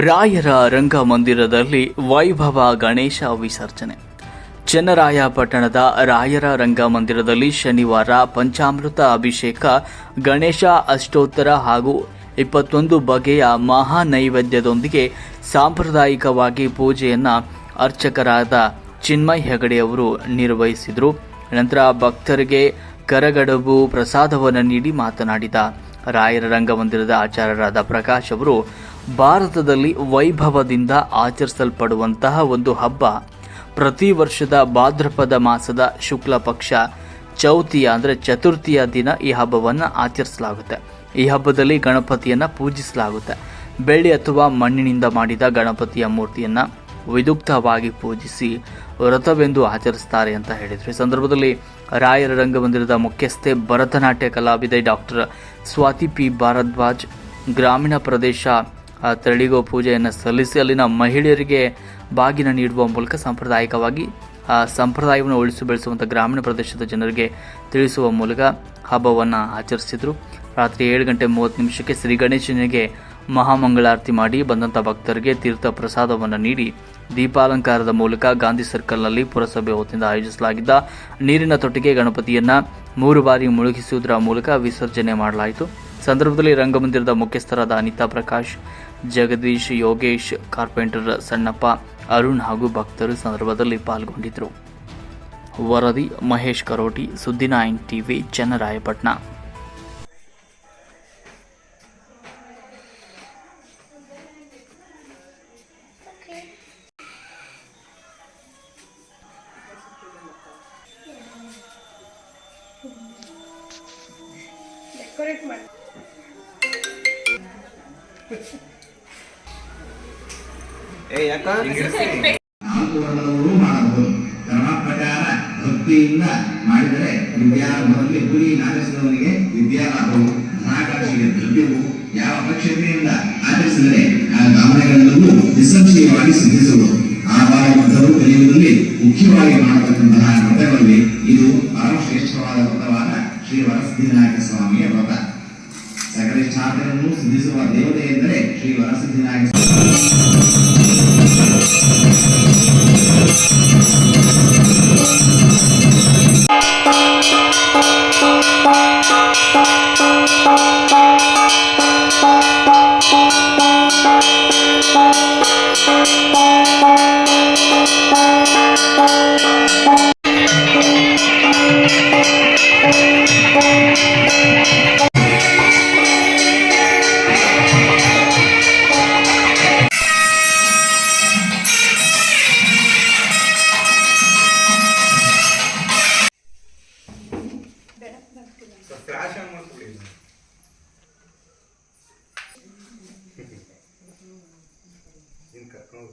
ರಾಯರ ರಂಗಮಂದಿರದಲ್ಲಿ ವೈಭವ ಗಣೇಶ ವಿಸರ್ಜನೆ. ಚನ್ನರಾಯಪಟ್ಟಣದ ರಾಯರ ರಂಗಮಂದಿರದಲ್ಲಿ ಶನಿವಾರ ಪಂಚಾಮೃತ ಅಭಿಷೇಕ, ಗಣೇಶ ಅಷ್ಟೋತ್ತರ ಹಾಗೂ ಇಪ್ಪತ್ತೊಂದು ಬಗೆಯ ಮಹಾ ನೈವೇದ್ಯದೊಂದಿಗೆ ಸಾಂಪ್ರದಾಯಿಕವಾಗಿ ಪೂಜೆಯನ್ನು ಅರ್ಚಕರಾದ ಚಿನ್ಮಯ್ ಹೆಗಡೆ ಅವರು ನಿರ್ವಹಿಸಿದರು. ನಂತರ ಭಕ್ತರಿಗೆ ಕರಗಡಬು ಪ್ರಸಾದವನ್ನು ನೀಡಿ ಮಾತನಾಡಿದ ರಾಯರ ರಂಗಮಂದಿರದ ಆಚಾರ್ಯರಾದ ಪ್ರಕಾಶ್ ಅವರು ಭಾರತದಲ್ಲಿ ವೈಭವದಿಂದ ಆಚರಿಸಲ್ಪಡುವಂತಹ ಒಂದು ಹಬ್ಬ. ಪ್ರತಿ ವರ್ಷದ ಭಾದ್ರಪದ ಮಾಸದ ಶುಕ್ಲ ಪಕ್ಷ ಚೌತಿಯ ಅಂದರೆ ಚತುರ್ಥಿಯ ದಿನ ಈ ಹಬ್ಬವನ್ನು ಆಚರಿಸಲಾಗುತ್ತೆ. ಈ ಹಬ್ಬದಲ್ಲಿ ಗಣಪತಿಯನ್ನು ಪೂಜಿಸಲಾಗುತ್ತೆ. ಬೆಳ್ಳಿ ಅಥವಾ ಮಣ್ಣಿನಿಂದ ಮಾಡಿದ ಗಣಪತಿಯ ಮೂರ್ತಿಯನ್ನು ವಿದುಕ್ತವಾಗಿ ಪೂಜಿಸಿ ವ್ರತವೆಂದು ಆಚರಿಸ್ತಾರೆ ಅಂತ ಹೇಳಿದರು. ಈ ಸಂದರ್ಭದಲ್ಲಿ ರಾಯರ ರಂಗಮಂದಿರದ ಮುಖ್ಯಸ್ಥೆ ಭರತನಾಟ್ಯ ಕಲಾವಿದೆ ಡಾಕ್ಟರ್ ಸ್ವಾತಿ ಪಿ ಭಾರದ್ವಾಜ್, ಗ್ರಾಮೀಣ ಪ್ರದೇಶ ತೆರಳಿಗೋ ಪೂಜೆಯನ್ನು ಸಲ್ಲಿಸಿ ಅಲ್ಲಿನ ಮಹಿಳೆಯರಿಗೆ ಬಾಗಿನ ನೀಡುವ ಮೂಲಕ ಸಾಂಪ್ರದಾಯಿಕವಾಗಿ ಆ ಸಂಪ್ರದಾಯವನ್ನು ಉಳಿಸಿ ಬೆಳೆಸುವಂಥ ಗ್ರಾಮೀಣ ಪ್ರದೇಶದ ಜನರಿಗೆ ತಿಳಿಸುವ ಮೂಲಕ ಹಬ್ಬವನ್ನು ಆಚರಿಸಿದರು. ರಾತ್ರಿ ಏಳು ಗಂಟೆ ಮೂವತ್ತು ನಿಮಿಷಕ್ಕೆ ಶ್ರೀ ಗಣೇಶನಿಗೆ ಮಹಾಮಂಗಳಾರತಿ ಮಾಡಿ ಬಂದಂಥ ಭಕ್ತರಿಗೆ ತೀರ್ಥ ಪ್ರಸಾದವನ್ನು ನೀಡಿ ದೀಪಾಲಂಕಾರದ ಮೂಲಕ ಗಾಂಧಿ ಸರ್ಕಲ್ನಲ್ಲಿ ಪುರಸಭೆ ಹೊತ್ತಿಂದ ಆಯೋಜಿಸಲಾಗಿದ್ದ ನೀರಿನ ತೊಟ್ಟಿಗೆ ಗಣಪತಿಯನ್ನು ಮೂರು ಬಾರಿ ಮುಳುಗಿಸುವುದರ ಮೂಲಕ ವಿಸರ್ಜನೆ ಮಾಡಲಾಯಿತು. ಸಂದರ್ಭದಲ್ಲಿ ರಂಗಮಂದಿರದ ಮುಖ್ಯಸ್ಥರಾದ ಅನಿತಾ ಪ್ರಕಾಶ್, ಜಗದೀಶ್ ಯೋಗೇಶ್, ಕಾರ್ಪೆಂಟರ್ ಸಣ್ಣಪ್ಪ, ಅರುಣ್ ಹಾಗೂ ಭಕ್ತರು ಸಂದರ್ಭದಲ್ಲಿ ಪಾಲ್ಗೊಂಡಿದ್ದರು. ವರದಿ, ಮಹೇಶ್ ಕರೋಟಿ, ಸುದ್ದಿ ನೈನ್ ಟಿವಿ, ಚನ್ನರಾಯಪಟ್ಟಣ. ಡೆಕೋರೇಟ್ ಮಾಡಿ. ಮಾಡಬಹುದು. ಧರ್ಮ ಪ್ರಕಾರ ಭಕ್ತಿಯಿಂದ ಮಾಡಿದರೆ ವಿದ್ಯಾರಂಭದಲ್ಲಿ ಗುರಿ ನಾಗರಿಸಿದವನಿಗೆ ವಿದ್ಯಾಲಾಭವು ಧನಾಕಾಂಕ್ಷೆಗೆ ದ್ರವ್ಯವು ಯಾವ ಅಪಕ್ಷತೆಯಿಂದ ಆಚರಿಸಿದರೆ ಆ ಕಾಮನೆಗಳೆಲ್ಲವೂ ನಿಸ್ಸಂಶಯವಾಗಿ ಸಿದ್ಧಿಸುವುದು ಆ ಬಾಲಬದ್ಧರು ಕಲಿಯುವುದರಲ್ಲಿ ಮುಖ್ಯವಾಗಿ ಮಾಡತಕ್ಕಂತಹ ವ್ರತಗಳಲ್ಲಿ ಇದು ಪರಮಶ್ರೇಷ್ಠವಾದ ವ್ರತವಾದ ಶ್ರೀ ವರಸಿದ್ಧಿನಾಯಕ ಸ್ವಾಮಿಯ ವ್ರತ ಕಾರ್ಯವನ್ನು ಸಿದ್ಧಿಸುವ ದೇವತೆ ಎಂದರೆ ಶ್ರೀ ವರಸಿದ್ಧಿನಾಯಕ ಸ್ಕ್ರಾಚ್ ಆನ್ ಮಾಡ್ಕೊಳ್ಳಿ ಇನ್ನು ಕರ್ಕೊಂಡು